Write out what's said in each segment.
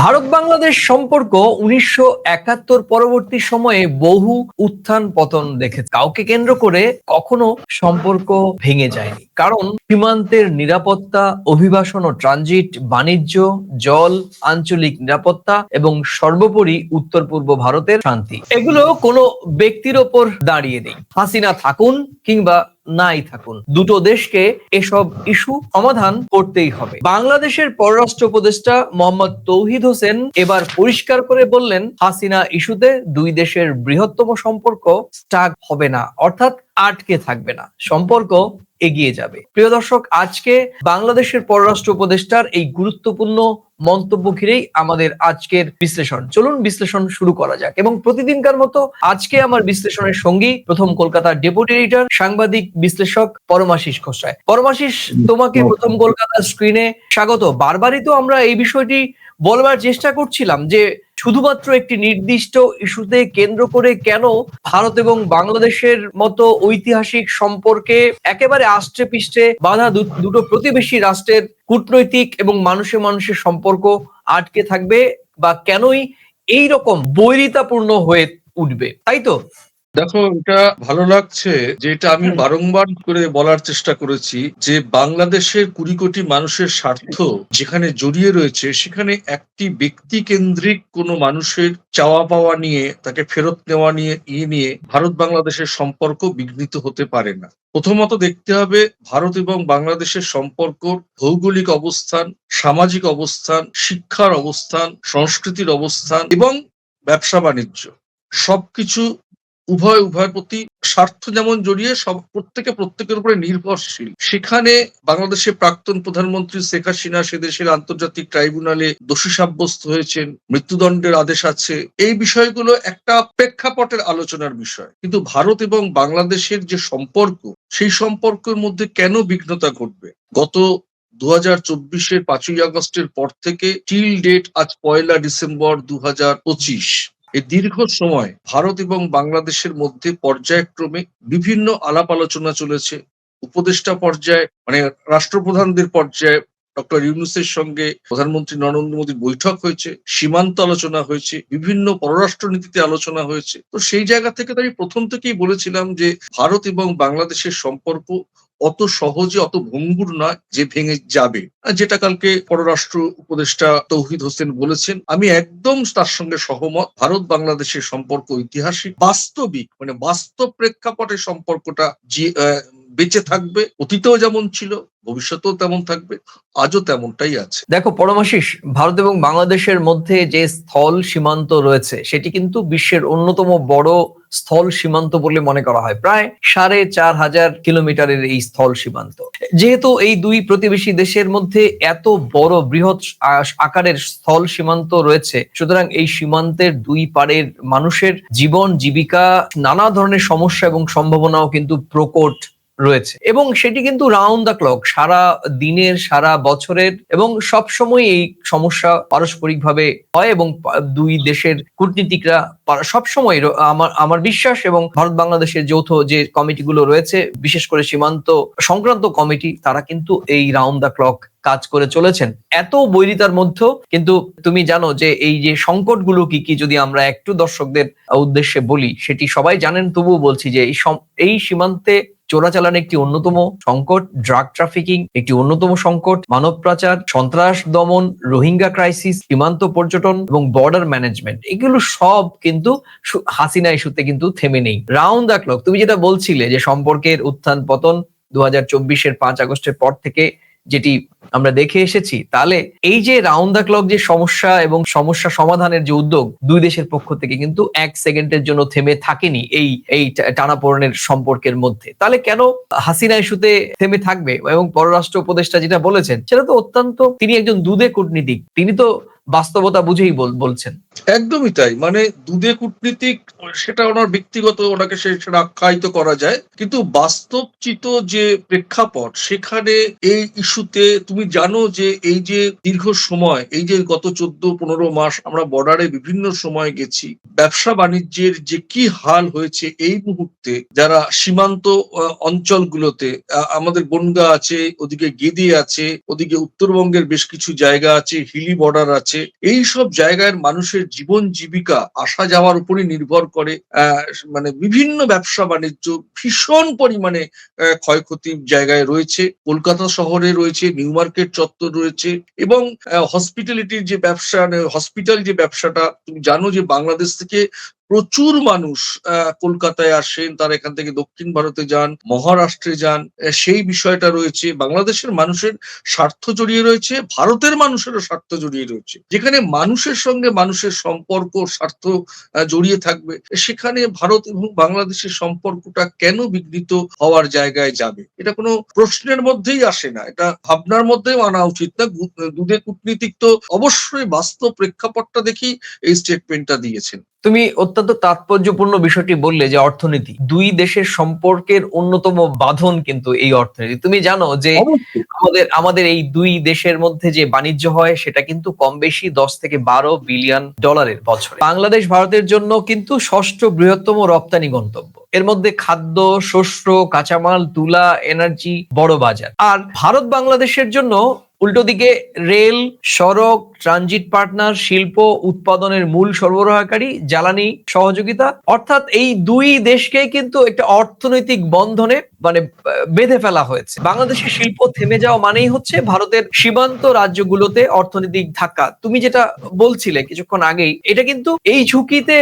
ভারত বাংলাদেশ সম্পর্ক উনিশশো একাত্তর পরবর্তী সময়ে বহু উত্থান পতন দেখেছে। কাউকে কেন্দ্র করে কখনো সম্পর্ক ভেঙে যায়নি। কারণ সীমান্তের নিরাপত্তা, অভিবাসন ও ট্রানজিট, বাণিজ্য, জল, আঞ্চলিক নিরাপত্তা এবং সর্বোপরি উত্তর পূর্ব ভারতের শান্তি। এগুলো কোনো ব্যক্তির ওপর দাঁড়িয়ে নেই। হাসিনা থাকুন কিংবা নাই থাকুন। দুটো দেশকে এসব ইস্যু সমাধান করতেই হবে। বাংলাদেশের পররাষ্ট্র উপদেষ্টা মোহাম্মদ তৌহিদ হোসেন এবার পরিষ্কার করে বললেন, হাসিনা ইস্যুতে দুই দেশের বৃহত্তম সম্পর্ক স্টাক হবে না। অর্থাৎ আটকে থাকবে না। সম্পর্ক এগিয়ে যাবে। প্রিয় দর্শক, আজকে বাংলাদেশের পররাষ্ট্র উপদেষ্টার এই গুরুত্বপূর্ণ মন্তব্য ঘিরেই আমাদের আজকের বিশ্লেষণ। চলুন বিশ্লেষণ শুরু করা যাক। এবং প্রতিদিনকার মতো আজকে আমার বিশ্লেষণের সঙ্গী প্রথম কলকাতার ডেপুটি এডিটর, সাংবাদিক, বিশ্লেষক পরমাশিস খোসরায় পরমাশিস, তোমাকে প্রথম কলকাতার স্ক্রিনে স্বাগত। বারবারই তো আমরা এই বিষয়টি বলবার চেষ্টা করছিলাম যে শুধুমাত্র একটি নির্দিষ্ট ইস্যুতে কেন্দ্র করে কেন ভারত এবং বাংলাদেশের মতো ঐতিহাসিক সম্পর্কে একেবারে আষ্টে পিষ্টে বাধা দুটো প্রতিবেশী রাষ্ট্রের কূটনৈতিক এবং মানুষে মানুষের সম্পর্ক আটকে থাকবে বা কেনই এই রকম বৈরিতাপূর্ণ হয়ে উঠবে। তাই তো? দেখো এটা ভালো লাগছে যে এটা আমি বারংবার করে বলার চেষ্টা করেছি যে বাংলাদেশের কুড়ি কোটি মানুষের স্বার্থ যেখানে জড়িয়ে রয়েছে সেখানে একটি ব্যক্তি কেন্দ্রিক কোনো মানুষের চাওয়া পাওয়া নিয়ে তাকে ফেরত নেওয়া নিয়ে ইয়ে নিয়ে ভারত বাংলাদেশের সম্পর্ক বিঘ্নিত হতে পারে না। প্রথমত দেখতে হবে ভারত এবং বাংলাদেশের সম্পর্ক ভৌগোলিক অবস্থান সামাজিক অবস্থান শিক্ষার অবস্থান সংস্কৃতির অবস্থান এবং ব্যবসা বাণিজ্য সবকিছু উভয়, উভয়ের প্রতি স্বার্থ যেমন জড়িয়ে সব প্রত্যেকে প্রত্যেকের উপরে নির্ভরশীল। সেখানে বাংলাদেশের প্রাক্তন প্রধানমন্ত্রী শেখ হাসিনা সে দেশের আন্তর্জাতিক ট্রাইব্যুনালে দোষী সাব্যস্ত হয়েছেন, মৃত্যুদণ্ডের আদেশ আছে। এই বিষয়গুলো একটা প্রেক্ষাপটের আলোচনার বিষয়। কিন্তু ভারত এবং বাংলাদেশের যে সম্পর্ক, সেই সম্পর্কের মধ্যে কেন বিঘ্নতা ঘটবে? গত দু হাজার চব্বিশের পাঁচই আগস্টের পর থেকে টিল ডেট আজ পয়লা ডিসেম্বর দু হাজার পঁচিশ। এই দীর্ঘ সময় ভারত এবং বাংলাদেশের মধ্যে পর্যায়ক্রমে বিভিন্ন আলাপ আলোচনা চলেছে। উপদেষ্টা পর্যায়ে মানে রাষ্ট্রপ্রধানদের পর্যায়ে ডক্টর ইউনুসের সঙ্গে প্রধানমন্ত্রী নরেন্দ্র মোদীর বৈঠক হয়েছে, সীমান্ত আলোচনা হয়েছে, বিভিন্ন পররাষ্ট্র নীতিতে আলোচনা হয়েছে। তো সেই জায়গা থেকে আমি প্রথম থেকেই বলেছিলাম যে ভারত এবং বাংলাদেশের সম্পর্ক অত সহজে, অত ভঙ্গুর নয় যে ভেঙে যাবে। যেটা কালকে পররাষ্ট্র উপদেষ্টা তৌহিদ হোসেন বলেছেন, আমি একদম তার সঙ্গে সহমত, ভারত বাংলাদেশের সম্পর্ক ঐতিহাসিক, বাস্তবিক মানে বাস্তব প্রেক্ষাপটে সম্পর্কটা যে বেঁচে থাকবে, অতীতেও যেমন ছিল, ভবিষ্যতেও তেমন থাকবে, আজও তেমনটাই আছে। দেখো পরমাশিস ভারত এবং বাংলাদেশের মধ্যে যে স্থল সীমান্ত রয়েছে, সেটি কিন্তু বিশ্বের অন্যতম বড় স্থল সীমান্ত বলে মনে করা হয়। প্রায় সাড়ে চার হাজার কিলোমিটারের এই স্থল সীমান্ত। যেহেতু এই দুই প্রতিবেশী দেশের মধ্যে এত বড় বৃহৎ আকারের স্থল সীমান্ত রয়েছে, সুতরাং এই সীমান্তের দুই পারের মানুষের জীবন, জীবিকা, নানা ধরনের সমস্যা এবং সম্ভাবনাও কিন্তু প্রকট রয়েছে। এবং সেটি কিন্তু রাউন্ড দ্য ক্লক সারা দিনের, সারা বছরের এবং সব সময় এই সমস্যা পারস্পরিকভাবে হয় এবং দুই দেশের কূটনীতিকরা সব সময় আমার আমার বিশ্বাস এবং ভারত বাংলাদেশের যৌথ যে কমিটিগুলো রয়েছে, বিশেষ করে সীমান্ত সংক্রান্ত কমিটি, তারা কিন্তু এই রাউন্ড দ্য ক্লক কাজ করে চলেছেন। এত বৈরিতার মধ্যেও কিন্তু তুমি জানো যে এই যে সংকটগুলো কি কি যদি আমরা একটু দর্শকদের উদ্দেশ্যে বলি, সেটি সবাই জানেন, তবুও বলছি যে এই সম- এই সীমান্তে চোরাচালান একটি অন্যতম সংকট ড্রাগ ট্রাফিকিং একটি অন্যতম সংকট, মানব পাচার, সন্ত্রাস দমন, রোহিঙ্গা ক্রাইসিস সীমান্ত পর্যটন এবং বর্ডার ম্যানেজমেন্ট এগুলো সব কিন্তু হাসিনা ইস্যুতে কিন্তু থেমে নেই। রাউন্ড দ্য ক্লক তুমি যেটা বলছিলে যে সম্পর্কের উত্থান পতন দু হাজার চব্বিশের পাঁচ আগস্টের পর থেকে যেটি আমরা দেখে এসেছি, তাহলে এই যে রাউন্ড দ্য ক্লক যে সমস্যা এবং সমস্যা সমাধানের যে উদ্যোগ দুই দেশের পক্ষ থেকে কিন্তু এক সেকেন্ডের জন্য থেমে থাকেনি এই এই টানাপোড়েনের সম্পর্কের মধ্যে। তাহলে কেন হাসিনা ইস্যুতে থেমে থাকবে এবং পররাষ্ট্র উপদেষ্টা যেটা বলেছেন, সেটা তো অত্যন্ত, তিনি একজন দুধে কূটনীতিক। তিনি তো বাস্তবতা বুঝেই বলছেন। একদমই তাই। মানে দুধে কূটনীতিক, সেটা ওনার ব্যক্তিগত, ওনাকে সেটা আখ্যায়িত করা যায়। কিন্তু বাস্তবচিত যে প্রেক্ষাপট, সেখানে এই ইস্যুতে তুমি জানো যে এই যে দীর্ঘ সময়, এই যে গত চোদ্দ, পনেরো মাস আমরা বর্ডারে বিভিন্ন সময় গেছি, ব্যবসা বাণিজ্যের যে কি হাল হয়েছে এই মুহূর্তে, যারা সীমান্ত অঞ্চলগুলোতে আমাদের বনগা আছে, ওদিকে গেদি আছে, ওদিকে উত্তরবঙ্গের বেশ কিছু জায়গা আছে, হিলি বর্ডার আছে আছে। এই সব জায়গার মানুষের জীবন জীবিকা আসা যাওয়ার উপরে নির্ভর করে মানে বিভিন্ন ব্যবসা বাণিজ্য ভীষণ পরিমাণে আহ, ক্ষয়ক্ষতির জায়গায় রয়েছে। কলকাতা শহরে রয়েছে নিউ মার্কেট চত্বর রয়েছে এবং হসপিটালিটির যে ব্যবসা হসপিটাল যে ব্যবসাটা তুমি জানো যে বাংলাদেশ থেকে প্রচুর মানুষ কলকাতায় আসেন, তারা এখান থেকে দক্ষিণ ভারতে যান, মহারাষ্ট্রে যান। সেই বিষয়টা রয়েছে, বাংলাদেশের মানুষের স্বার্থ জড়িয়ে রয়েছে, ভারতের মানুষেরও স্বার্থ জড়িয়ে রয়েছে। যেখানে মানুষের সঙ্গে মানুষের সম্পর্ক, স্বার্থ জড়িয়ে থাকবে, সেখানে ভারত এবং বাংলাদেশের সম্পর্কটা কেন বিঘ্নিত হওয়ার জায়গায় যাবে? এটা কোনো প্রশ্নের মধ্যেই আসে না। এটা ভাবনার মধ্যেও আনা উচিত না। দুধে কূটনীতিক তো অবশ্যই বাস্তব প্রেক্ষাপটটা দেখি এই স্টেটমেন্টটা দিয়েছেন। তুমি অত্যন্ত তাৎপর্যপূর্ণ বিষয়টি বললে যে অর্থনীতি। দুই দেশের সম্পর্কের অন্যতম বাঁধন কিন্তু এই অর্থনীতি। তুমি জানো যে আমাদের আমাদের এই দুই দেশের মধ্যে যে বাণিজ্য হয় সেটা কিন্তু কম বেশি দশ থেকে বারো বিলিয়ন ডলারের বছরে। বাংলাদেশ ভারতের জন্য কিন্তু ষষ্ঠ বৃহত্তম রপ্তানি গন্তব্য। এর মধ্যে খাদ্য শস্য কাঁচামাল তুলা এনার্জি বড় বাজার। আর ভারত বাংলাদেশের জন্য উল্টো দিকে রেল, সড়ক, ট্রানজিট পার্টনার, শিল্প, উৎপাদনের মূল সরবরাহকারী, জ্বালানি সহযোগিতা। অর্থাৎ এই দুই দেশকে কিন্তু একটা অর্থনৈতিক বন্ধনে মানে বেঁধে ফেলা হয়েছে। বাংলাদেশের শিল্প থেমে যাওয়া মানেই হচ্ছে ভারতের সীমান্ত রাজ্যগুলোতে অর্থনৈতিক ধাক্কা। তুমি যেটা বলছিলে কিছুক্ষণ আগেই, এটা কিন্তু এই ঝুঁকিতে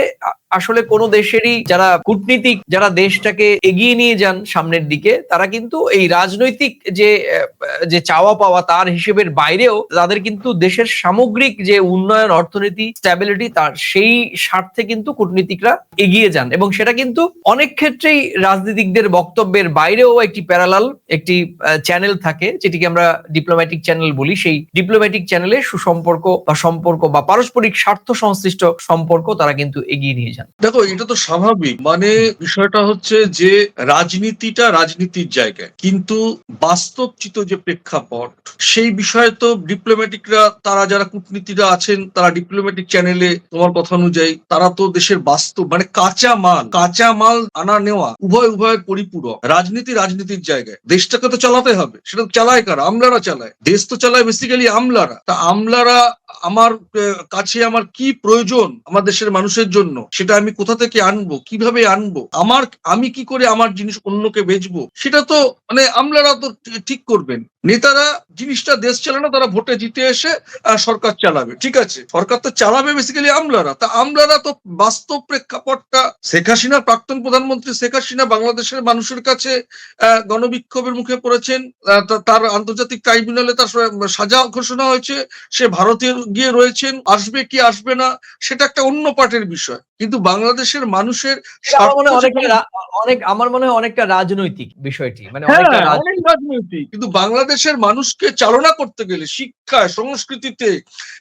আসলে কোন দেশেরই যারা কূটনীতিক, যারা দেশটাকে এগিয়ে নিয়ে যান সামনের দিকে, তারা কিন্তু এই রাজনৈতিক যে যে চাওয়া পাওয়া তার হিসেবের বাইরেও তাদের কিন্তু দেশের সামগ্রিক যে উন্নয়ন, অর্থনীতি স্ট্যাবিলিটি তার সেই স্বার্থে কিন্তু কূটনীতিকরা এগিয়ে যান। এবং সেটা কিন্তু অনেক ক্ষেত্রেই রাজনীতিকদের বক্তব্যের বাইরেও একটি প্যারালাল একটি চ্যানেল থাকে, যেটিকে আমরা ডিপ্লোম্যাটিক চ্যানেল বলি। সেই ডিপ্লোম্যাটিক চ্যানেলে সুসম্পর্ক বা সম্পর্ক বা পারস্পরিক স্বার্থ সংশ্লিষ্ট সম্পর্ক তারা কিন্তু এগিয়ে নিয়ে যান দেখো, এটা তো স্বাভাবিক। মানে বিষয়টা হচ্ছে যে রাজনীতিটা রাজনীতির জায়গায়। কিন্তু বাস্তবচিত যে প্রেক্ষাপট, সেই বিষয়ে তো ডিপ্লোম্যাটিকরা তারা যারা কূটনীতিরা আছেন, তারা ডিপ্লোম্যাটিক চ্যানেলে তোমার কথা অনুযায়ী, তারা তো দেশের বাস্তব মানে কাঁচা মাল কাঁচা মাল আনা নেওয়া, উভয় উভয়ের পরিপূরক। রাজনীতি রাজনীতির জায়গায়। দেশটাকে তো চালাতে হবে। সেটা চালায় কারা? আমলারা চালায়। দেশ তো চালায় বেসিক্যালি আমলারা। তা আমলারা আমার কাছে আমার কি প্রয়োজন আমার দেশের মানুষের জন্য? সেটা আমি কোথা থেকে আনব? কীভাবে আনব? আমার, আমি কি করে আমার জিনিস অন্যকে বেচবো? সেটা তো মানে আমলারা তো ঠিক করবেন। নেতারা জিনিসটা দেশ চালানো তারা ভোটে জিতে এসে সরকার চালাবে। ঠিক আছে? সরকার তো চালাবে বেসিক্যালি আমলারা। তা আমলারা তো বাস্তব প্রেক্ষাপটটা শেখ হাসিনা প্রাক্তন প্রধানমন্ত্রী শেখ হাসিনা বাংলাদেশের মানুষের কাছে গণবিক্ষোভের মুখে পড়েছেন। তার আন্তর্জাতিক ট্রাইব্যুনালে তার সাজা ঘোষণা হয়েছে। সে ভারতে গিয়ে রয়েছেন আসবে কি আসবে না সেটা একটা অন্য পার্টের বিষয়। কিন্তু বাংলাদেশের মানুষের মনে হয় অনেকটা অনেক আমার মনে হয় অনেকটা রাজনৈতিক বিষয়টি মানে হ্যাঁ রাজনৈতিক। কিন্তু বাংলাদেশের মানুষকে চালনা করতে গেলে শিক্ষায় সংস্কৃতিতে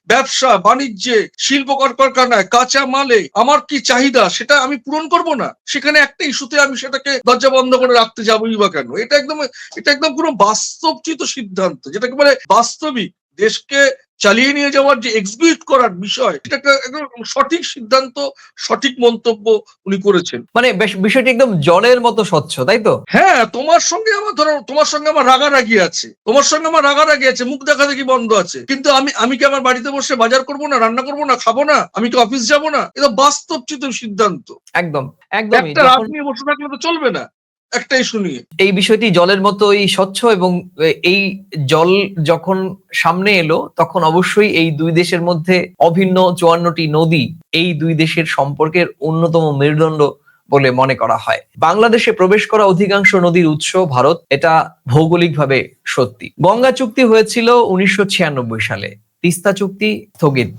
ব্যবসা বাণিজ্যে শিল্প কারখানায় কাঁচা মালে আমার কি চাহিদা সেটা আমি পূরণ করব না? সেখানে একটা ইস্যুতে আমি সেটাকে দরজা বন্ধ করে রাখতে যাবোই বা কেন? এটা একদম এটা একদম পুরো বাস্তবচিত সিদ্ধান্ত যেটাকে বলে বাস্তবিক। দেশকে চালিয়ে নিয়ে যাওয়ার যে এক্সিকিউট করার বিষয় এটা একটা একদম সঠিক সিদ্ধান্ত সঠিক মন্তব্য উনি করেছেন। মানে বিষয়টি একদম জলের মতো স্বচ্ছ তাই তো? হ্যাঁ তোমার সঙ্গে আমার ধরো তোমার সঙ্গে আমার রাগারাগি আছে। তোমার সঙ্গে আমার রাগারাগি আছে মুখ দেখা দেখি বন্ধ আছে। কিন্তু আমি আমি কি আমার বাড়িতে বসে বাজার করব না রান্না করব না খাব না? আমি কি অফিস যাব না? এটা বাস্তবচিত সিদ্ধান্ত। একদম একদমই একটা রাত নিয়ে বসে থাকলে তো চলবে না। একটা ইস্যু নিয়ে এই বিষয়টি জলের মতোই স্বচ্ছ এবং এই জল যখন সামনে এলো, তখন অবশ্যই এই দুই দেশের মধ্যে অভিন্ন চুয়ান্নটি নদী এই দুই দেশের সম্পর্কের অন্যতম মেরুদণ্ড বলে মনে করা হয়। বাংলাদেশে প্রবেশ করা অধিকাংশ নদীর উৎস ভারত, এটা ভৌগোলিকভাবে সত্যি। গঙ্গা চুক্তি হয়েছিল উনিশশো ছিয়ানব্বই সালে। তিস্তা চুক্তি, স্থগিত।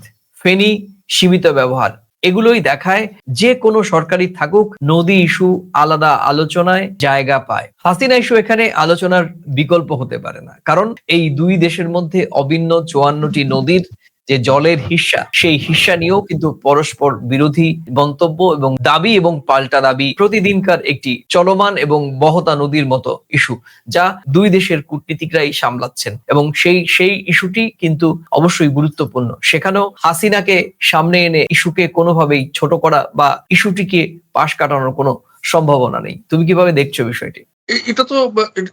ফেনী, সীমিত ব্যবহার। এগুলোই দেখায় যে কোনো সরকারি থাকুক, নদী ইস্যু আলাদা আলোচনায় জায়গা পায়। হাসিনা ইস্যু এখানে আলোচনার বিকল্প হতে পারে না। কারণ এই দুই দেশের মধ্যে অভিন্ন চুয়ান্নটি নদীর যে জলের হিস্সা, সেই হিস্সা নিয়েও কিন্তু পরস্পর বিরোধী গন্তব্য এবং দাবি এবং পাল্টা দাবি প্রতিদিনকার একটি চলমান এবং বহতা নদীর মতো ইস্যু যা দুই দেশের কূটনীতিকরাই সামলাচ্ছেন। এবং সেই সেই ইস্যুটি কিন্তু অবশ্যই গুরুত্বপূর্ণ। সেখানেও হাসিনাকে সামনে এনে ইস্যুকে কোনোভাবেই ছোট করা বা ইস্যুটিকে পাশ কাটানোর কোনো সম্ভাবনা নেই। তুমি কীভাবে দেখছ বিষয়টি? এটা তো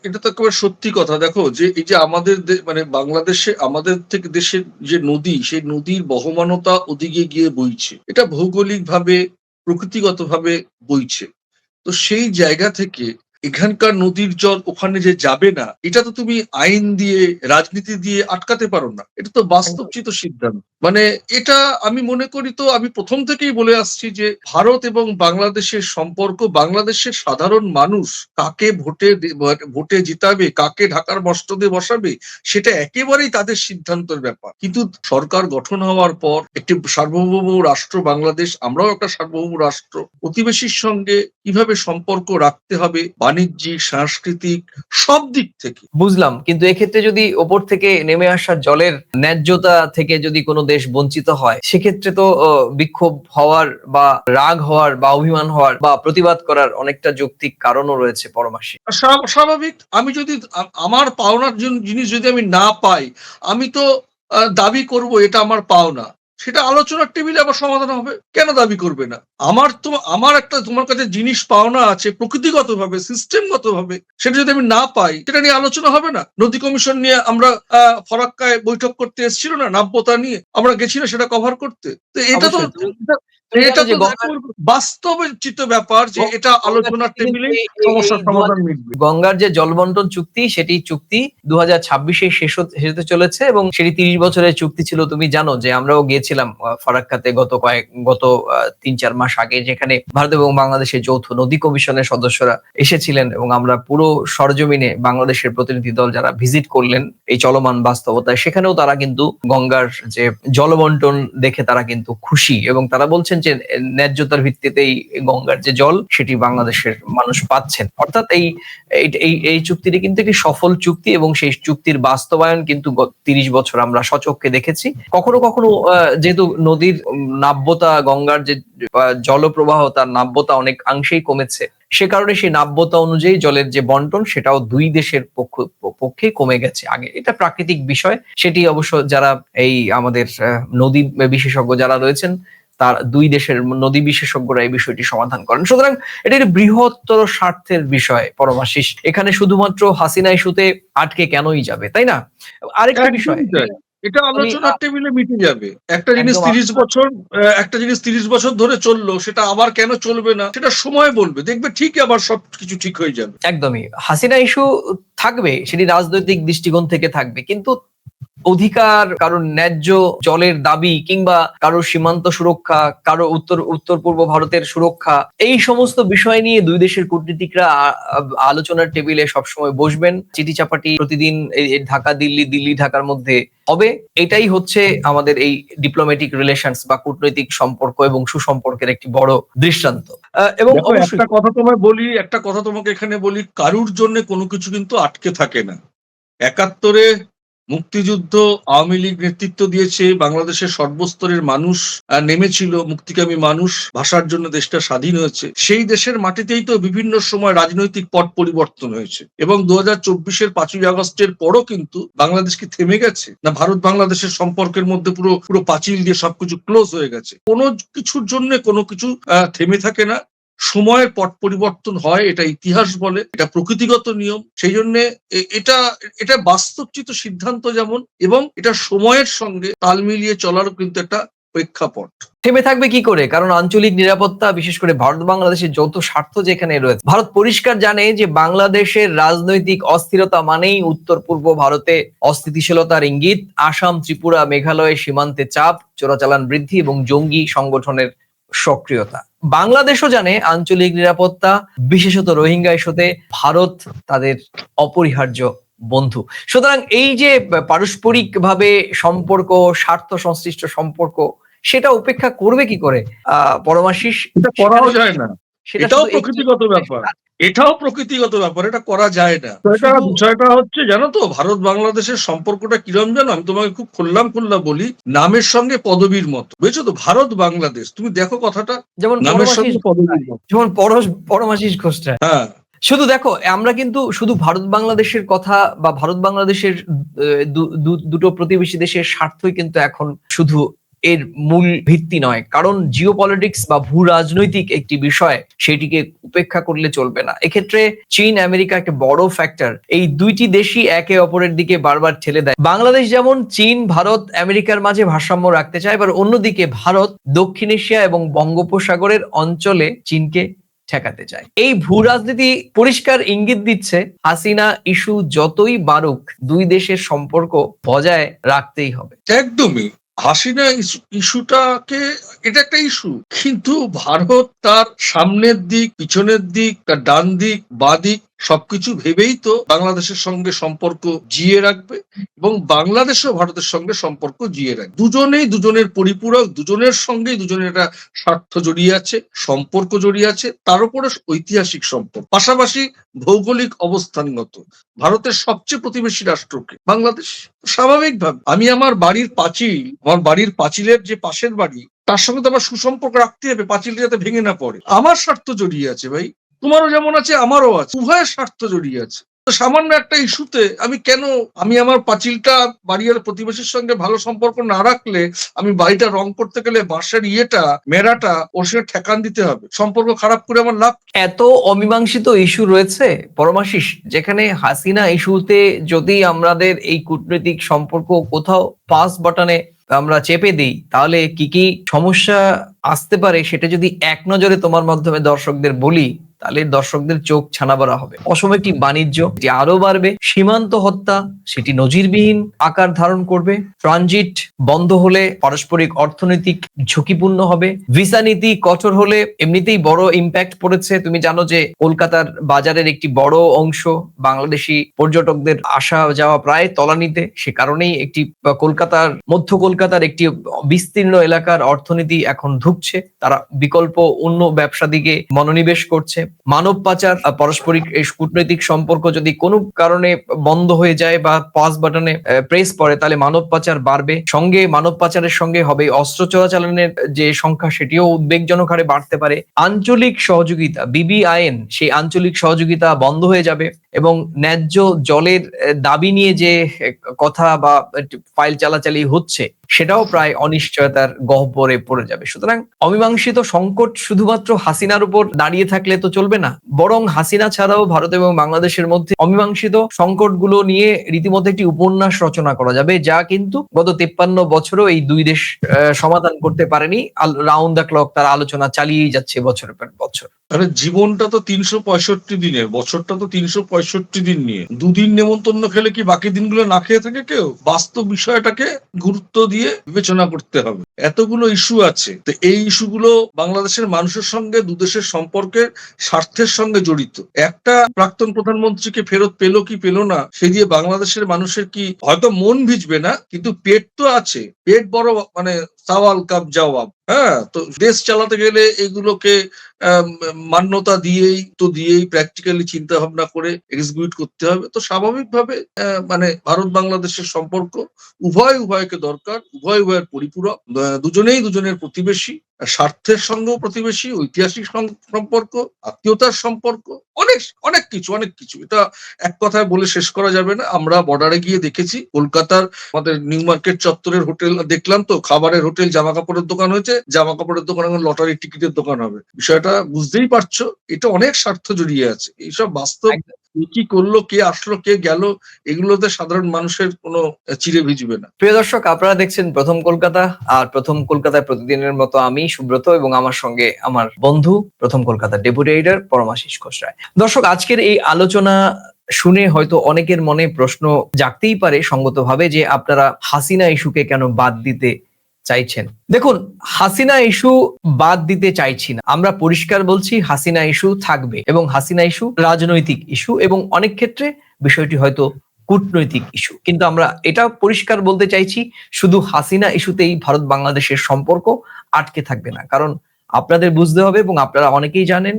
এটা তো একেবারে সত্যি কথা। দেখো, যে এই যে আমাদের মানে বাংলাদেশে, আমাদের থেকে দেশের যে নদী, সেই নদীর বহমানতা ওদিকে গিয়ে বইছে। এটা ভৌগোলিক ভাবে প্রকৃতিগত ভাবে বইছে। তো সেই জায়গা থেকে এখানকার নদীর জল ওখানে যে যাবে না, এটা তো তুমি আইন দিয়ে, রাজনীতি দিয়ে আটকাতে পারো না। এটা তো বাস্তবচিত সিদ্ধান্ত। মানে এটা আমি মনে করি তো, আমি প্রথম থেকেই বলে আসছি যে ভারত এবং বাংলাদেশের সম্পর্ক, বাংলাদেশের সাধারণ মানুষ কাকে ভোটে ভোটে জিতাবে, কাকে ঢাকার মস্তদে বসাবে, সেটা একেবারেই তাদের সিদ্ধান্তের ব্যাপার। কিন্তু সরকার গঠন হওয়ার পর একটি সার্বভৌম রাষ্ট্র বাংলাদেশ, আমরাও একটা সার্বভৌম রাষ্ট্র, প্রতিবেশীর সঙ্গে কীভাবে সম্পর্ক রাখতে হবে বাণিজ্যিক সাংস্কৃতিক সব দিক থেকে। বুঝলাম কিন্তু এক্ষেত্রে যদি ওপর থেকে নেমে আসা জলের ন্যায্যতা থেকে যদি কোনো দেশ বঞ্চিত হয় সেক্ষেত্রে তো বিক্ষোভ হওয়ার বা রাগ হওয়ার বা অভিমান হওয়ার বা প্রতিবাদ করার অনেকটা যৌক্তিক কারণও রয়েছে পরমাসি। স্বা- স্বাভাবিক আমি যদি আমার পাওনার জন- জিনিস যদি আমি না পাই আমি তো দাবি করব এটা আমার পাওনা। সেটা আলোচনার টেবিলে আবার সমাধান হবে। কেন দাবি করবে না? আমার তো, আমার একটা তোমার কাছে জিনিস পাওনা আছে প্রকৃতিগত ভাবে সিস্টেমগত ভাবে সেটা যদি আমি না পাই, সেটা নিয়ে আলোচনা হবে না? নদী কমিশন নিয়ে আমরা ফরাক্কায় বৈঠক করতে এসেছিল না, নাব্যতা নিয়ে, আমরা গেছি না সেটা কভার করতে? তো এটা তো। এটা- তো বাস্তবচিত ব্যাপার যে এটা আলোচনার টেবিলে সমস্যার সমাধান মিটবে। গঙ্গার যে জলবন্টন চুক্তি সেটি চুক্তি দু হাজার ছাব্বিশে শেষ হতে চলেছে এবং সেটি তিরিশ বছরের চুক্তি ছিল তুমি জানো যে আমরাও গিয়েছিলাম ফারাক্কাতে গত কয়েক গত তিন চার মাস আগে যেখানে ভারত এবং বাংলাদেশের যৌথ নদী কমিশনের সদস্যরা এসেছিলেন এবং আমরা পুরো সরজমিনে বাংলাদেশের প্রতিনিধি দল যারা ভিজিট করলেন এই চলমান বাস্তবতায় সেখানেও তারা কিন্তু গঙ্গার যে জলবন্টন দেখে তারা কিন্তু খুশি এবং তারা বলছেন যে, ন্যায্যতার ভিত্তিতেই গঙ্গার যে জল, সেটি বাংলাদেশের মানুষ পাচ্ছেন। অর্থাৎ এই, এই- চুক্তিটি কিন্তু একটি সফল চুক্তি এবং সেই চুক্তির বাস্তবায়ন কিন্তু তিরিশ বছর আমরা সচক্ষে দেখেছি। কখনো কখনো যেহেতু নদীর নাব্যতা, গঙ্গার যে জলপ্রবাহ, তার নাব্যতা অনেক অংশেই কমেছে। সে কারণে সেই নাব্যতা অনুযায়ী জলের যে বন্টন, সেটাও দুই দেশের পক্ষ পক্ষে কমে গেছে। আগে এটা প্রাকৃতিক বিষয়, সেটি অবশ্য যারা এই আমাদের নদী বিশেষজ্ঞ যারা রয়েছেন তার দুই দেশের নদী বিশেষজ্ঞরা এই বিষয়টি সমাধান করেন। সুতরাং এটা একটি বৃহত্তর স্বার্থের বিষয় পরমাশিস। এখানে শুধুমাত্র হাসিনা ইস্যুতে আটকে কেনই যাবে তাই না? আরেকটা বিষয় এটা আলোচনার টেবিলে মিটে যাবে। একটা জিনিস তিরিশ বছর একটা জিনিস তিরিশ বছর ধরে চলল সেটা আবার কেন চলবে না সেটা সময় বলবে। দেখবে ঠিক আবার সব কিছু ঠিক হয়ে যাবে। একদমই। হাসিনা ইস্যু থাকবে সেটি রাজনৈতিক দৃষ্টিকোণ থেকে থাকবে কিন্তু অধিকার কারোর ন্যায্য জলের দাবি কিংবা কারোর সীমান্ত সুরক্ষা কারও উত্তর উত্তর পূর্ব ভারতের সুরক্ষা এই সমস্ত বিষয় নিয়ে দুই দেশের কূটনীতিকরা আলোচনার টেবিলে সবসময় বসবেন। চিঠি চাপাটি প্রতিদিন ঢাকা দিল্লি দিল্লি ঢাকার মধ্যে হবে। এটাই হচ্ছে আমাদের এই ডিপ্লোম্যাটিক রিলেশনস বা কূটনৈতিক সম্পর্ক এবং সুসম্পর্কের একটি বড় দৃষ্টান্ত। এবং একটা কথা তোমায় বলি একটা কথা তোমাকে এখানে বলি কারুর জন্য কোনো কিছু কিন্তু আটকে থাকে না। একাত্তরে মুক্তিযুদ্ধ আওয়ামী লীগ নেতৃত্ব দিয়েছে, বাংলাদেশের সর্বস্তরের মানুষ নেমেছিল, মুক্তিকামী মানুষ, ভাষার জন্য দেশটা স্বাধীন হয়েছে। সেই দেশের মাটিতেই তো বিভিন্ন সময় রাজনৈতিক পট পরিবর্তন হয়েছে। এবং দু হাজার চব্বিশের পাঁচই আগস্টের পরও কিন্তু বাংলাদেশ কি থেমে গেছে? না ভারত বাংলাদেশের সম্পর্কের মধ্যে পুরো পুরো পাঁচিল দিয়ে সবকিছু ক্লোজ হয়ে গেছে? কোনো কিছুর জন্য কোনো কিছু থেমে থাকে না। সময়ের পট পরিবর্তন হয়, এটা ইতিহাস বলে, এটা প্রকৃতিগত নিয়ম। সেই জন্য এটা এটা বাস্তবচিত সিদ্ধান্ত যেমন, এবং এটা সময়ের সঙ্গে তাল মিলিয়ে চলারও কিন্তু একটা প্রেক্ষাপট। থেমে থাকবে কি করে? কারণ আঞ্চলিক নিরাপত্তা, বিশেষ করে ভারত বাংলাদেশের যৌথ স্বার্থ যেখানে রয়েছে, ভারত পরিষ্কার জানে যে বাংলাদেশের রাজনৈতিক অস্থিরতা মানেই উত্তর পূর্ব ভারতে অস্থিতিশীলতার ইঙ্গিত, আসাম, ত্রিপুরা, মেঘালয় সীমান্তে চাপ, চোরাচালান বৃদ্ধি এবং জঙ্গি সংগঠনের সক্রিয়তা। বাংলাদেশও জানে আঞ্চলিক নিরাপত্তা বিশেষত রোহিঙ্গা ইস্যুতে ভারত তাদের অপরিহার্য বন্ধু। সুতরাং এই যে পারস্পরিক ভাবে সম্পর্ক স্বার্থ সংশ্লিষ্ট সম্পর্ক সেটা উপেক্ষা করবে কি করে আহ পরমাশিস? করাও যায় না। সেটা এটাও শুধু একটি- প্রকৃতিগত ব্যাপার। এটাও প্রকৃতিগত ব্যাপার এটা করা যায় না। এটা বিষয়টা হচ্ছে জানো তো ভারত বাংলাদেশের সম্পর্কটা কিরম জানো? আমি তোমাকে খুব খুললাম খুল্লা বলি নামের সঙ্গে পদবীর মতো। বুঝছ তো? ভারত বাংলাদেশ তুমি দেখো কথাটা যেমন নামের সঙ্গে পদবীর যেমন পরশ পরমাশিস ঘোষরা হ্যাঁ। শুধু দেখো আমরা কিন্তু শুধু ভারত বাংলাদেশের কথা বা ভারত বাংলাদেশের দুটো প্রতিবেশী দেশের স্বার্থই কিন্তু এখন শুধু এর মূল ভিত্তি নয়। কারণ জিও পলিটিক্স বা ভূ রাজনৈতিক একটি বিষয়, সেটিকে উপেক্ষা করলে চলবে না। এক্ষেত্রে চীন, আমেরিকা একটা বড় ফ্যাক্টর এই দুইটি দেশই একে অপরের দিকে বারবার ঠেলে দেয়। বাংলাদেশ যেমন চীন, ভারত, আমেরিকার মাঝে ভারসাম্য রাখতে চায় এবার অন্যদিকে ভারত দক্ষিণ এশিয়া এবং বঙ্গোপসাগরের অঞ্চলে চীনকে ঠেকাতে চায়। এই ভূ রাজনীতি পরিষ্কার ইঙ্গিত দিচ্ছে, হাসিনা ইস্যু যতই বাড়ুক, দুই দেশের সম্পর্ক বজায় রাখতেই হবে। একদমই। হাসিনা ইস্যু- ইস্যুটাকে এটা একটা ইস্যু কিন্তু ভারত তার সামনের দিক, পিছনের দিক, তার ডান দিক, বা দিক সবকিছু ভেবেই তো বাংলাদেশের সঙ্গে সম্পর্ক জিয়ে রাখবে এবং বাংলাদেশও ভারতের সঙ্গে সম্পর্ক জিয়ে রাখবে। দুজনেই দুজনের পরিপূরক, দুজনের সঙ্গেই দুজনের একটা স্বার্থ জড়িয়ে আছে, সম্পর্ক জড়িয়ে আছে, তার উপরে ঐতিহাসিক সম্পর্ক। পাশাপাশি ভৌগোলিক অবস্থানগত, ভারতের সবচেয়ে প্রতিবেশী রাষ্ট্রকে, বাংলাদেশ। স্বাভাবিকভাবে আমি আমার বাড়ির পাঁচিল, আমার বাড়ির পাঁচিলের যে পাশের বাড়ি তার সঙ্গে তো আমার সুসম্পর্ক রাখতে হবে, পাঁচিলটা যাতে ভেঙে না পড়ে। আমার স্বার্থ জড়িয়ে আছে ভাই। তোমারও যেমন আছে, আমারও আছে। উভয়ের স্বার্থ জড়িয়ে আছে। সামান্য একটা ইস্যুতে আমি কেন, আমি আমার পাঁচিলটা বাড়ির প্রতিবেশীর সঙ্গে ভালো সম্পর্ক না রাখলে আমি বাড়িটা রং করতে গেলে বাঁশের ইয়েটা, মেরাটা ওর সঙ্গে ঠেকান দিতে হবে। সম্পর্ক খারাপ করে আমার লাভ এত অমীমাংসিত ইস্যু রয়েছে, পরমাশিস, যেখানে হাসিনা ইস্যুতে যদি আমাদের এই কূটনৈতিক সম্পর্ক কোথাও পাস বাটনে আমরা চেপে দিই, তাহলে কি কি সমস্যা আসতে পারে সেটা যদি এক নজরে তোমার মাধ্যমে দর্শকদের বলি তাহলে দর্শকদের চোখ ছানাবাড়া হবে। অসম একটি বাণিজ্য, যেটি আরও বাড়বে। সীমান্ত হত্যা, সেটি নজিরবিহীন আকার ধারণ করবে। ট্রানজিট বন্ধ হলে পারস্পরিক অর্থনৈতিক ঝুঁকিপূর্ণ হবে। ভিসা নীতি কঠোর হলে এমনিতেই বড় ইম্প্যাক্ট পড়েছে। তুমি জানো যে কলকাতার বাজারের একটি বড় অংশ বাংলাদেশি পর্যটকদের আসা যাওয়া প্রায় তলানিতে। সে কারণেই একটি কলকাতার, মধ্য কলকাতার একটি বিস্তীর্ণ এলাকার অর্থনীতি এখন ধুকছে। তারা বিকল্প অন্য ব্যবসা দিকে মনোনিবেশ করছে। মানব পাচার পারস্পরিক কূটনৈতিক সম্পর্ক যদি কোনো কারণে বন্ধ হয়ে যায় বা পাস বাটনে প্রেস পড়ে, তাহলে মানব পাচার বাড়বে। সঙ্গে মানব পাচারের সঙ্গে হবে অস্ত্র চোরাচালানের যে সংখ্যা, সেটিও উদ্বেগজনক হারে বাড়তে পারে। আঞ্চলিক সহযোগিতা বিবিআইএন সেই আঞ্চলিক সহযোগিতা বন্ধ হয়ে যাবে এবং ন্যায্য জলের দাবি নিয়ে যে কথা বা ফাইল চালাচালি হচ্ছে, সেটাও প্রায় অনিশ্চয়তার গহ্বরে পড়ে যাবে। সুতরাং অমীমাংসিত সংকট শুধুমাত্র হাসিনার উপর দাঁড়িয়ে থাকলে তো চলবে না। বরং হাসিনা ছাড়াও ভারত এবং বাংলাদেশের মধ্যে অমীমাংসিত সংকটগুলো নিয়ে রীতিমতো একটি উপন্যাস রচনা করা যাবে, যা কিন্তু গত তেপ্পান্ন বছরও এই দুই দেশ সমাধান করতে পারেনি। রাউন্ড দ্য ক্লক তার আলোচনা চালিয়েই যাচ্ছে বছরের পর বছর। মানে জীবনটা তো তিনশো পঁয়ষট্টি দিনের, বছরটা তো তিনশো পঁয়ষট্টি দিন নিয়ে। দুদিন নেমন্তন্ন খেলে কি বাকি দিনগুলো না খেয়ে থাকে কেউ? বাস্তব বিষয়টাকে গুরুত্ব দিয়ে বিবেচনা করতে হবে। এতগুলো ইস্যু আছে। তো এই ইস্যুগুলো বাংলাদেশের মানুষের সঙ্গে, দুদেশের সম্পর্কের স্বার্থের সঙ্গে জড়িত। একটা প্রাক্তন প্রধানমন্ত্রীকে ফেরত পেল কি পেল না, সে দিয়ে বাংলাদেশের মানুষের কি হয়তো মন ভিজবে না, কিন্তু পেট তো আছে। পেট বড় মানে সাওয়াল কাপ জবাব। হ্যাঁ তো দেশ চালাতে গেলে এগুলোকে মান্যতা দিয়েই তো দিয়েই প্র্যাকটিক্যালি চিন্তা ভাবনা করে এক্সিকিউট করতে হবে। তো স্বাভাবিকভাবে মানে ভারত বাংলাদেশের সম্পর্ক উভয় উভয়কে দরকার, উভয় উভয়ের পরিপূরক দুজনেই দুজনের প্রতিবেশী। স্বার্থের সঙ্গেও প্রতিবেশী, ঐতিহাসিক সম- সম্পর্ক, আত্মীয়তার সম্পর্ক, অনেক অনেক কিছু অনেক কিছু। এটা এক কথায় বলে শেষ করা যাবে না। আমরা বর্ডারে গিয়ে দেখেছি, কলকাতার আমাদের নিউ মার্কেট চত্বরের হোটেল, দেখলাম তো, খাবারের হোটেল জামা কাপড়ের দোকান হয়েছে জামা কাপড়ের দোকান এখন লটারি টিকিটের দোকান হবে। বিষয়টা বুঝতেই পারছ, এটা অনেক স্বার্থ জড়িয়ে আছে। এইসব বাস্তব। কে করল, কে আসলো, কে গেল, এগুলোতে সাধারণ মানুষের কোনো চিরে ভিজবে না। প্রিয় দর্শক, আপনারা দেখছেন প্রথম কলকাতা, আর প্রথম কলকাতায় প্রতিদিনের মতো আমি, সুব্রত, এবং আমার সঙ্গে আমার বন্ধু, প্রথম কলকাতা ডেপুটি এডিটর পরমাশিস ঘোষ রায়। দর্শক, আজকের এই আলোচনা শুনে হয়তো অনেকের মনে প্রশ্ন জাগতেই পারে সঙ্গতভাবে যে আপনারা হাসিনা ইস্যুকে কেন বাদ দিতে চাইছেন। দেখুন, হাসিনা ইস্যু বাদ দিতে চাইছি না। আমরা পরিষ্কার বলছি, হাসিনা ইস্যু থাকবে এবং হাসিনা ইস্যু রাজনৈতিক ইস্যু এবং অনেক ক্ষেত্রে বিষয়টি হয়তো কূটনৈতিক ইস্যু। কিন্তু আমরা এটা পরিষ্কার বলতে চাইছি, শুধু হাসিনা ইস্যুতেই ভারত বাংলাদেশের সম্পর্ক আটকে থাকবে না। কারণ আপনাদের বুঝতে হবে এবং আপনারা অনেকেই জানেন,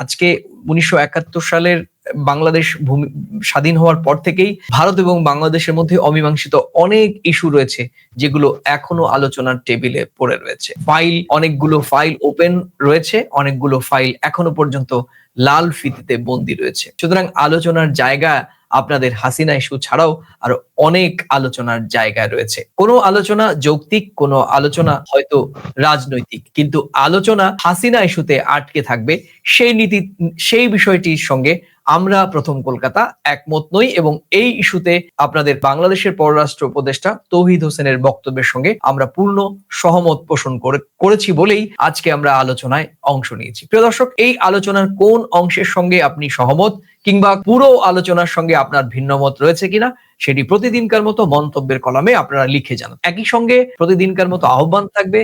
আজকে উনিশশো একাত্তর সালের বাংলাদেশ ভূমি, স্বাধীন হওয়ার পর থেকেই ভারত এবং বাংলাদেশের মধ্যে অমীমাংসিত অনেক ইস্যু রয়েছে যেগুলো এখনও আলোচনার টেবিলে পড়ে রয়েছে। ফাইল, অনেকগুলো ফাইল ওপেন রয়েছে, অনেকগুলো ফাইল এখনও পর্যন্ত লাল ফিতিতে বন্দী রয়েছে। সুতরাং আলোচনার জায়গা আপনাদের হাসিনা ইস্যু ছাড়াও আরও অনেক আলোচনার জায়গায় রয়েছে। কোনো আলোচনা যৌক্তিক, কোনো আলোচনা হয়তো রাজনৈতিক, কিন্তু আলোচনা হাসিনা ইস্যুতে আটকে থাকবে, সেই নীতি, সেই বিষয়টির সঙ্গে আমরা প্রথম কলকাতা একমত নই এবং এই ইস্যুতে আপনাদের বাংলাদেশের পররাষ্ট্র উপদেষ্টা তৌহিদ হোসেনের বক্তব্যের সঙ্গে আমরা পূর্ণ সহমত পোষণ করে, করেছি বলেই আজকে আমরা আলোচনায় অংশ নিয়েছি। প্রিয় দর্শক, এই আলোচনার কোন অংশের সঙ্গে আপনি সহমত কিংবা পুরো আলোচনার সঙ্গে আপনার ভিন্নমত রয়েছে কিনা সেটি প্রতিদিনকার মতো মন্তব্যের কলামে আপনারা লিখে যান একই সঙ্গে প্রতিদিনকার মতো আহ্বান থাকবে।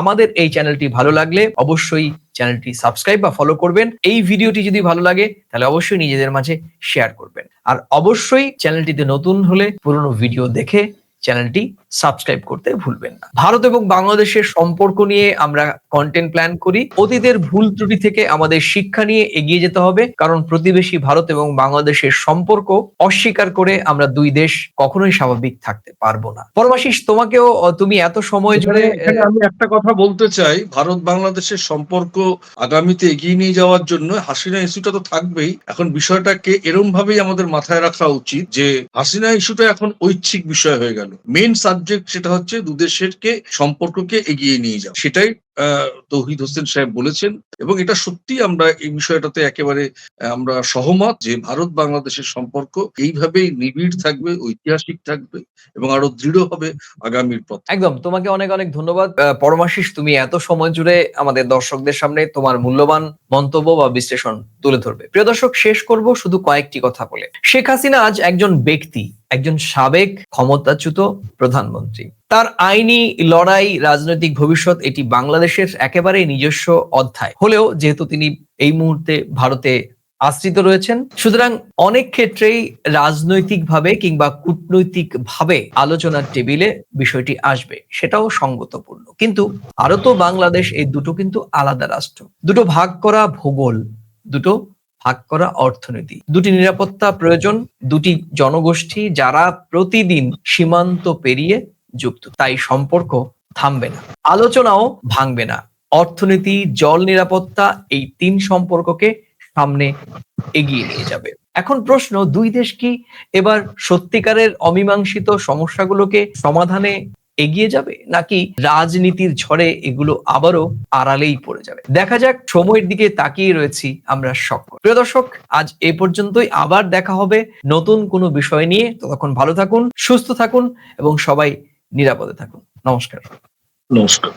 আমাদের এই চ্যানেলটি ভালো লাগলে অবশ্যই চ্যানেলটি সাবস্ক্রাইব বা ফলো করবেন। এই ভিডিওটি যদি ভালো লাগে, তাহলে অবশ্যই নিজেদের মাঝে শেয়ার করবেন। আর অবশ্যই চ্যানেলটিতে নতুন হলে পুরনো ভিডিও দেখে চ্যানেলটি সাবস্ক্রাইব করতে ভুলবেন না। ভারত এবং বাংলাদেশের সম্পর্ক নিয়ে আমরা কন্টেন্ট প্ল্যান করি। অতীতের ভুল ত্রুটি থেকে আমাদের শিক্ষা নিয়ে এগিয়ে যেতে হবে। কারণ প্রতিবেশী ভারত এবং বাংলাদেশের সম্পর্ক অস্বীকার করে আমরা দুই দেশ কখনোই স্বাভাবিক থাকতে পারব না। পরমাশিস তোমাকেও তুমি এত সময় এখানে আমি একটা কথা বলতে চাই। ভারত বাংলাদেশের সম্পর্ক আগামীতে এগিয়ে নিয়ে যাওয়ার জন্য হাসিনা ইস্যুটা তো থাকবেই। এখন বিষয়টাকে এরম ভাবেই আমাদের মাথায় রাখা উচিত যে হাসিনা ইস্যুটা এখন ঐচ্ছিক বিষয় হয়ে গেল। মেন সাবজেক্ট সেটা হচ্ছে দুদেশেরকে সম্পর্ককে এগিয়ে নিয়ে যাওয়া। সেটাই তৌহিদ হোসেন সাহেব বলেছেন, এবং এটা সত্যি আমরা এই বিষয়টাতে একেবারে, আমরা সহমত যে ভারত বাংলাদেশের সম্পর্ক এইভাবেই নিবিড় থাকবে, ঐতিহাসিক থাকবে, এবং আরও দৃঢ় হবে আগামীর পথ। একদম, তোমাকে অনেক অনেক ধন্যবাদ। পরমাশিস, তুমি এত সময় জুড়ে আমাদের দর্শকদের সামনে তোমার মূল্যবান মন্তব্য বা বিশ্লেষণ তুলে ধরবে। প্রিয় দর্শক, শেষ করব শুধু কয়েকটি কথা বলে। শেখ হাসিনা আজ একজন ব্যক্তি, একজন সাবেক ক্ষমতাচ্যুত প্রধানমন্ত্রী। তার আইনি লড়াই, রাজনৈতিক ভবিষ্যৎ এটি বাংলাদেশের একেবারে নিজস্ব অধ্যায়। হলেও যেহেতু তিনি এই মুহূর্তে ভারতে আশ্রিত রয়েছেন, সুতরাং অনেক ক্ষেত্রেই রাজনৈতিকভাবে কিংবা কূটনৈতিকভাবে আলোচনার টেবিলে বিষয়টি আসবে, সেটাও সঙ্গতপূর্ণ। কিন্তু ভারত ও বাংলাদেশ, এই দুটো কিন্তু আলাদা রাষ্ট্র। দুটো ভাগ করা ভূগোল, দুটো ভাগ করা অর্থনীতি। দুটি নিরাপত্তা প্রয়োজন, দুটি জনগোষ্ঠী যারা প্রতিদিন সীমান্ত পেরিয়ে যুক্ত। তাই সম্পর্ক থামবে না। আলোচনাও ভাঙবে না। অর্থনীতি, জল নিরাপত্তা এই তিন সম্পর্ককে সামনে এগিয়ে নিয়ে যাবে। এখন প্রশ্ন, দুই দেশ কি এবার সত্যিকারের অমীমাংসিত সমস্যাগুলোকে সমাধানে এগিয়ে যাবে? নাকি রাজনীতির ঝড়ে এগুলো আবারও আড়ালেই পড়ে যাবে? দেখা যাক, সময়ের দিকে তাকিয়ে রয়েছি আমরা সকল। প্রিয় দর্শক, আজ এ পর্যন্তই। আবার দেখা হবে নতুন কোনো বিষয় নিয়ে। ততক্ষণ ভালো থাকুন, সুস্থ থাকুন এবং সবাই নিরাপদে থাকুন। নমস্কার। নমস্কার।